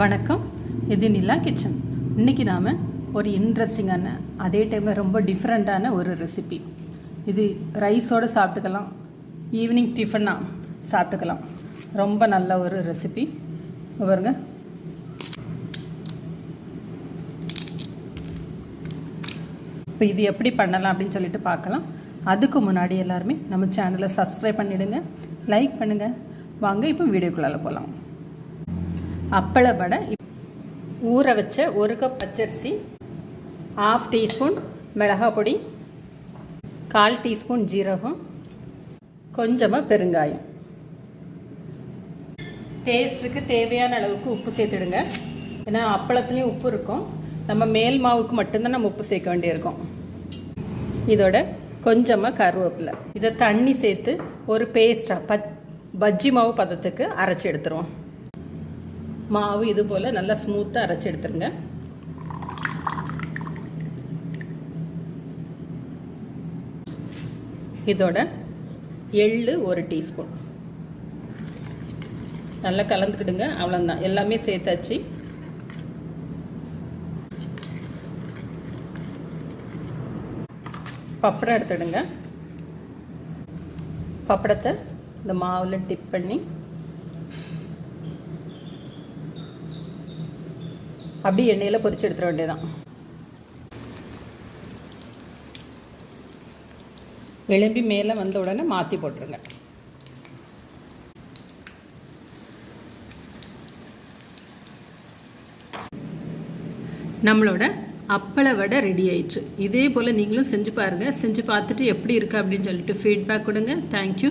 வணக்கம். இது நிலா கிச்சன். இன்றைக்கி நாம் ஒரு இன்ட்ரெஸ்டிங்கான அதே டைமில் ரொம்ப டிஃப்ரெண்ட்டான ஒரு ரெசிபி இது ரைஸோடு சாப்பிட்டுக்கலாம். ஈவினிங் டிஃபனாக சாப்பிட்டுக்கலாம். ரொம்ப நல்ல ஒரு ரெசிபி பாருங்க. இப்போ இது எப்படி பண்ணலாம் அப்படின்னு சொல்லிட்டு பார்க்கலாம். அதுக்கு முன்னாடி எல்லாருமே நம்ம சேனலை சப்ஸ்கிரைப் பண்ணிவிடுங்க லைக் பண்ணுங்கள் வாங்க இப்போ வீடியோக்குள்ளால் போகலாம் அப்பள வடை ஊற வச்ச ஒரு கப் பச்சரிசி ஆஃப் டீஸ்பூன் மிளகாய் பொடி கால் டீஸ்பூன் ஜீரகம் கொஞ்சமாக பெருங்காயம். டேஸ்ட்டுக்கு தேவையான அளவுக்கு உப்பு சேர்த்துடுங்க. ஏன்னா அப்பளத்துலேயும் உப்பு இருக்கும். நம்ம மேல் மாவுக்கு மட்டும்தான் நம்ம உப்பு சேர்க்க வேண்டியிருக்கும். இதோட கொஞ்சமாக கருவேப்பிலை. இதை தண்ணி சேர்த்து ஒரு பேஸ்ட்டாக பஜ் பஜ்ஜி மாவு பதத்துக்கு அரைச்சி எடுத்துருவோம். மாவு இது போல் நல்லா ஸ்மூத்தாக அரைச்சி எடுத்துருங்க. இதோட எள்ளு ஒரு டீஸ்பூன். நல்லா கலந்துக்கிடுங்க அவ்வளோதான் எல்லாமே சேர்த்தாச்சு. பப்படம் எடுத்துடுங்க. பப்படத்தை இந்த மாவில் டிப் பண்ணி அப்படியே எண்ணெயில் பொரிச்சு எடுத்துட வேண்டியதான் எலும்பி மேலே வந்த உடனே மாற்றி போட்டுருங்க. நம்மளோட அப்பள வடை ரெடி ஆயிடுச்சு. இதே போல் நீங்களும் செஞ்சு பாருங்கள் செஞ்சு பார்த்துட்டு எப்படி இருக்குது அப்படின்னு சொல்லிட்டு ஃபீட்பேக் கொடுங்க. தேங்க்யூ